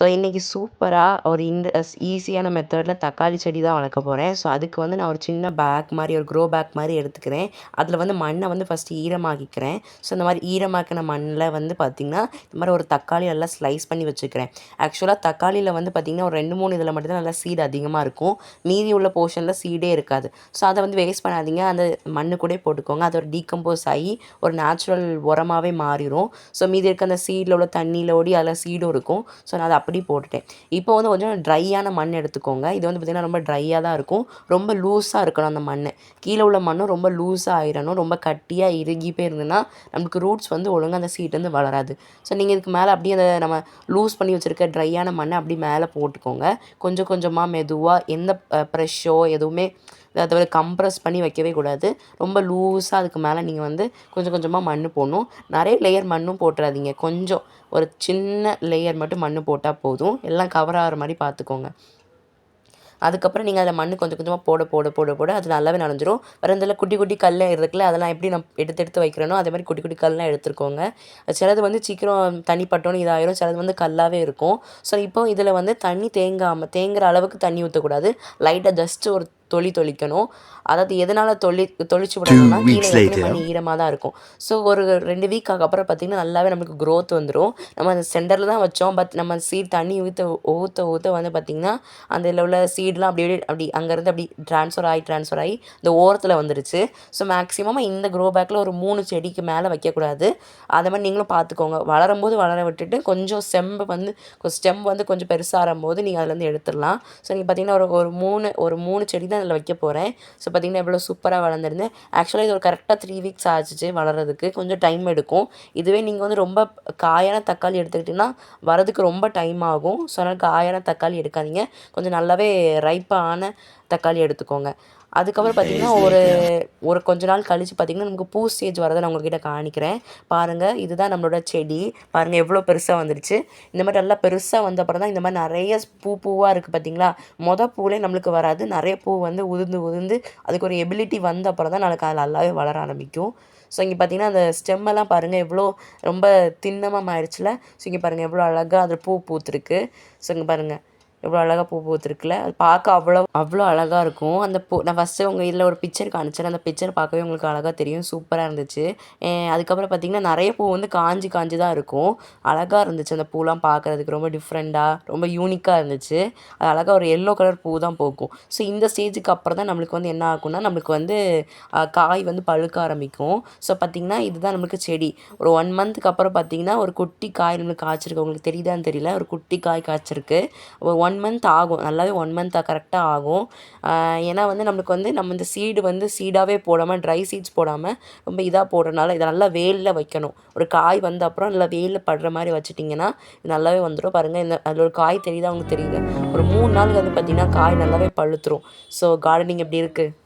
So இன்றைக்கி சூப்பராக ஒரு இந்த ஈஸியான மெத்தடில் தக்காளி செடி தான் வளர்க்க போகிறேன் ஸோ அதுக்கு வந்து நான் ஒரு சின்ன பேக் மாதிரி ஒரு க்ரோ பேக் மாதிரி எடுத்துக்கிறேன். அதில் வந்து மண்ணை வந்து ஃபஸ்ட்டு ஈரமாக்கிக்கிறேன். ஸோ இந்த மாதிரி ஈரமாக்கின மண்ணில் வந்து பார்த்திங்கன்னா இந்த மாதிரி ஒரு தக்காளி நல்லா ஸ்லைஸ் பண்ணி வச்சுக்கிறேன். ஆக்சுவலாக தக்காளியில் வந்து பார்த்திங்கன்னா ஒரு ரெண்டு மூணு இதில் மட்டும்தான் நல்லா சீடு அதிகமாக இருக்கும். மீதி உள்ள போர்ஷனில் சீடே இருக்காது. ஸோ அதை வந்து வேஸ்ட் பண்ணாதீங்க. அந்த மண்ணு கூட போட்டுக்கோங்க. அது ஒரு டீகம்போஸ் ஆகி ஒரு நேச்சுரல் உரமாகவே மாறிடும் ஸோ மீதி இருக்க அந்த சீடில் உள்ள தண்ணியில் ஓடி அதில் சீடும் இருக்கும். ஸோ நான் அதை அப்படி போட்டுட்டேன். இப்போ வந்து கொஞ்சம் ட்ரையான மண் எடுத்துக்கோங்க. இது வந்து பார்த்திங்கன்னா ரொம்ப ட்ரையாக தான் இருக்கும். ரொம்ப லூஸாக இருக்கணும் அந்த மண் கீழே உள்ள மண்ணும் ரொம்ப லூஸாக ஆயிடணும் ரொம்ப கட்டியாக இறுகி போயிருந்ததுன்னா நம்மளுக்கு நமக்கு ரூட்ஸ் வந்து ஒழுங்காக அந்த சீட்லேருந்து வளராது. ஸோ நீங்கள் இதுக்கு மேலே அப்படியே அந்த நம்ம லூஸ் பண்ணி வச்சுருக்க ட்ரையான மண்ணை அப்படி மேலே போட்டுக்கோங்க. கொஞ்சம் கொஞ்சமாக மெதுவாக எந்த ப்ரெஷ்ஷோ எதுவுமே அதை கம்ப்ரஸ் பண்ணி வைக்கவே கூடாது. ரொம்ப லூஸாக அதுக்கு மேலே நீங்கள் வந்து கொஞ்சம் கொஞ்சமாக மண் போடணும். நிறைய லேயர் மண்ணும் போட்டுறாதீங்க. கொஞ்சம் ஒரு சின்ன லேயர் மட்டும் மண் போட்டால் போதும். எல்லாம் கவர் ஆகிற மாதிரி பார்த்துக்கோங்க. அதுக்கப்புறம் நீங்கள் அதில் மண் கொஞ்சம் கொஞ்சமாக போட போட போட போட அது நல்லாவே நனைஞ்சிரும். வேறு இதில் குட்டி குட்டி கல்லே இருக்குல்ல அதெல்லாம் எப்படி நான் எடுத்து எடுத்து வைக்கிறேனோ அதே மாதிரி குட்டி குட்டி கல்லாம் எடுத்துருக்கோங்க சிலது வந்து சீக்கிரம் தண்ணி பட்டோன்னு இதாயிரும். சிலது வந்து கல்லாகவே இருக்கும். ஸோ இப்போ இதில் வந்து தண்ணி தேங்காமல் தேங்குற அளவுக்கு தண்ணி ஊற்றக்கூடாது லைட்டாக ஜஸ்ட் ஒரு தொளி தொளிக்கணும் அதாவது எதனால் தொளி தொளிச்சு விடணும்னா கீழே மண் ஈரமாக தான் இருக்கும். ஸோ ஒரு ரெண்டு வீக்காக அப்புறம் பார்த்திங்கன்னா நல்லாவே நம்மளுக்கு க்ரோத் வந்துடும் நம்ம அந்த சென்டரில் தான் வச்சோம். பட் நம்ம சீட் தண்ணி ஊற்ற ஊற்ற ஊற்ற வந்து பார்த்திங்கன்னா அந்த இதில் உள்ள சீட்லாம் அப்படி அப்படி அங்கேருந்து அப்படி ட்ரான்ஸ்ஃபர் ஆகி ட்ரான்ஸ்ஃபர் ஆகி இந்த ஓரத்தில் வந்துருச்சு. ஸோ மேக்ஸிமம் இந்த க்ரோ பேக்கில் ஒரு மூணு செடிக்கு மேலே வைக்கக்கூடாது. அதை மாதிரி நீங்களும் பார்த்துக்கோங்க வளரும் போது வளர விட்டுட்டு கொஞ்சம் செம்பு வந்து ஸ்டெம் வந்து கொஞ்சம் பெருசாக போது நீங்கள் அதுலேருந்து எடுத்துடலாம். ஸோ நீங்கள் பார்த்திங்கன்னா ஒரு ஒரு மூணு ஒரு மூணு செடி தான் அதில் வைக்க போகிறேன் ஸோ பார்த்திங்கன்னா எவ்வளோ சூப்பராக வளர்ந்துருந்தேன். ஆக்சுவலாக இது ஒரு கரெக்டாக த்ரீ வீக்ஸ் ஆச்சு வளர்கிறதுக்கு கொஞ்சம் டைம் எடுக்கும். இதுவே நீங்கள் வந்து ரொம்ப காயான தக்காளி எடுத்துக்கிட்டிங்கன்னா வரதுக்கு ரொம்ப டைம் ஆகும். ஸோ அதனால் காயான தக்காளி எடுக்காதீங்க. கொஞ்சம் நல்லாவே ரைப்பான தக்காளி எடுத்துக்கோங்க. அதுக்கப்புறம் பார்த்திங்கன்னா ஒரு ஒரு கொஞ்ச நாள் கழித்து பார்த்திங்கன்னா நமக்கு பூ ஸ்டேஜ் வரதை நான் உங்கள்கிட்ட காணிக்கிறேன். பாருங்கள் இதுதான் நம்மளோட செடி. பாருங்கள் எவ்வளோ பெருசாக வந்துருச்சு. இந்த மாதிரி நல்லா பெருசாக வந்த அப்புறம் தான் இந்த மாதிரி நிறைய பூ பூவாக இருக்குது பார்த்திங்களா மொதல் பூவிலே நம்மளுக்கு வராது. நிறைய பூ வந்து உதிர்ந்து உதிர்ந்து அதுக்கு ஒரு எபிலிட்டி வந்த அப்புறம் தான் நமக்கு அது நல்லாவே வளர ஆரம்பிக்கும். ஸோ இங்கே பார்த்தீங்கன்னா அந்த ஸ்டெம்மெல்லாம் பாருங்கள் எவ்வளோ ரொம்ப திண்ணமாக ஆயிடுச்சுல ஸோ இங்கே பாருங்கள் எவ்வளோ அழகாக அதில் பூ பூத்துருக்கு. ஸோ இங்கே பாருங்கள் எவ்வளோ அழகாக பூ பூத்துருக்குல்ல அது பார்க்க அவ்வளோ அவ்வளோ அழகாக இருக்கும். அந்த பூ நான் ஃபஸ்ட்டு உங்கள் இதில் ஒரு பிக்சர் காணிச்சேன் அந்த பிக்சர் பார்க்கவே உங்களுக்கு அழகாக தெரியும். சூப்பராக இருந்துச்சு. அதுக்கப்புறம் பார்த்திங்கன்னா நிறைய பூ வந்து காஞ்சி காஞ்சி தான் இருக்கும். அழகாக இருந்துச்சு. அந்த பூலாம் பார்க்குறதுக்கு ரொம்ப டிஃப்ரெண்ட்டாக ரொம்ப யூனிக்காக இருந்துச்சு. அது அழகாக ஒரு எல்லோ கலர் பூ தான் போக்கும். ஸோ இந்த ஸ்டேஜுக்கு அப்புறம் தான் நம்மளுக்கு வந்து என்ன ஆகும்னா நம்மளுக்கு வந்து காய் வந்து பழுக்க ஆரம்பிக்கும். ஸோ பார்த்திங்கன்னா இதுதான் நம்மளுக்கு செடி. ஒரு ஒன் மந்த்துக்கு அப்புறம் பார்த்திங்கன்னா ஒரு குட்டி காய் நம்மளுக்கு காய்ச்சிருக்கு. உங்களுக்கு தெரியுதான்னு தெரியல. ஒரு குட்டி காய் காய்ச்சிருக்கு. ஒரு ஒன் ஒன் மந்த் ஆகும். நல்லாவே ஒன் மந்த்தாக கரெக்டாக ஆகும். ஏன்னா வந்து நம்மளுக்கு வந்து நம்ம இந்த சீடு வந்து சீடாகவே போடாமல் ட்ரை சீட்ஸ் போடாமல் ரொம்ப இதாக போடுறனால இதை நல்லா வெயிலில் வைக்கணும். ஒரு காய் வந்த அப்புறம் நல்லா வெயிலில் படுற மாதிரி வச்சுட்டிங்கன்னா இது நல்லாவே வந்துடும் பாருங்கள் இந்த அதில் ஒரு காய் தெரியுதா? அவங்களுக்கு தெரியுது. ஒரு மூணு நாள் வந்து பார்த்திங்கன்னா காய் நல்லாவே பழுத்துரும். ஸோ கார்டனிங் எப்படி இருக்குது